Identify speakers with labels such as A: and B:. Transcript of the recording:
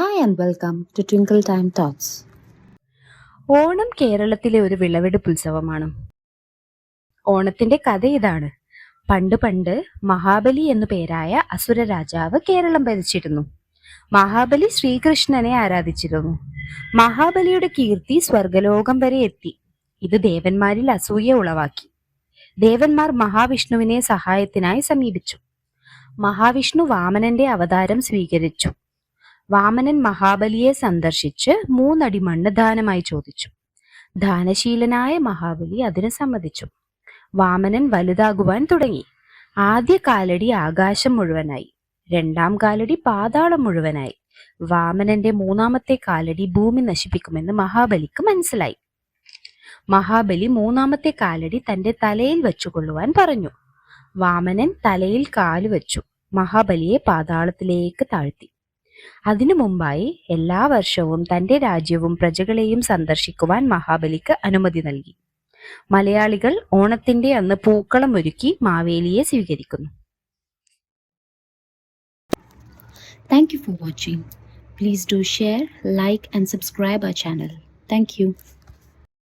A: Hi and welcome to Twinkle Time Thoughts
B: Onam കേരളത്തിലെ ഒരു വിളവെടുപ്പ് ഉത്സവമാണ്. ഓണത്തിന്റെ കഥ ഇതാണ്. പണ്ട് പണ്ട് മഹാബലി എന്നു പേരായ അസുര രാജാവ് കേരളം ഭരിച്ചിരുന്നു. മഹാബലി ശ്രീകൃഷ്ണനെ ആരാധിച്ചിരുന്നു. മഹാബലിയുടെ കീർത്തി സ്വർഗലോകം വരെ എത്തി. ഇത് ദേവന്മാരിൽ അസൂയ ഉളവാക്കി. ദേവന്മാർ മഹാവിഷ്ണുവിനെ സഹായത്തിനായി സമീപിച്ചു. മഹാവിഷ്ണു വാമനന്റെ അവതാരം സ്വീകരിച്ചു. വാമനൻ മഹാബലിയെ സന്ദർശിച്ച് മൂന്നടി മണ്ണ് ദാനമായി ചോദിച്ചു. ദാനശീലനായ മഹാബലി അതിന് സമ്മതിച്ചു. വാമനൻ വലുതാകുവാൻ തുടങ്ങി. ആദ്യ കാലടി ആകാശം മുഴുവനായി. രണ്ടാം കാലടി പാതാളം മുഴുവനായി. വാമനന്റെ മൂന്നാമത്തെ കാലടി ഭൂമി നശിപ്പിക്കുമെന്ന് മഹാബലിക്ക് മനസ്സിലായി. മഹാബലി മൂന്നാമത്തെ കാലടി തന്റെ തലയിൽ വെച്ചുകൊള്ളുവാൻ പറഞ്ഞു. വാമനൻ തലയിൽ കാലു വെച്ചു. മഹാബലിയെ പാതാളത്തിലേക്ക് താഴ്ത്തി. അതിനു മുമ്പായി എല്ലാ വർഷവും തന്റെ രാജ്യവും പ്രജകളെയും സന്ദർശിക്കുവാൻ മഹാബലിക്ക് അനുമതി നൽകി. മലയാളികൾ ഓണത്തിന്റെ അന്ന് പൂക്കളം ഒരുക്കി മാവേലിയെ സ്വീകരിക്കുന്നു.
A: Thank you for watching please do share like and subscribe our channel thank you.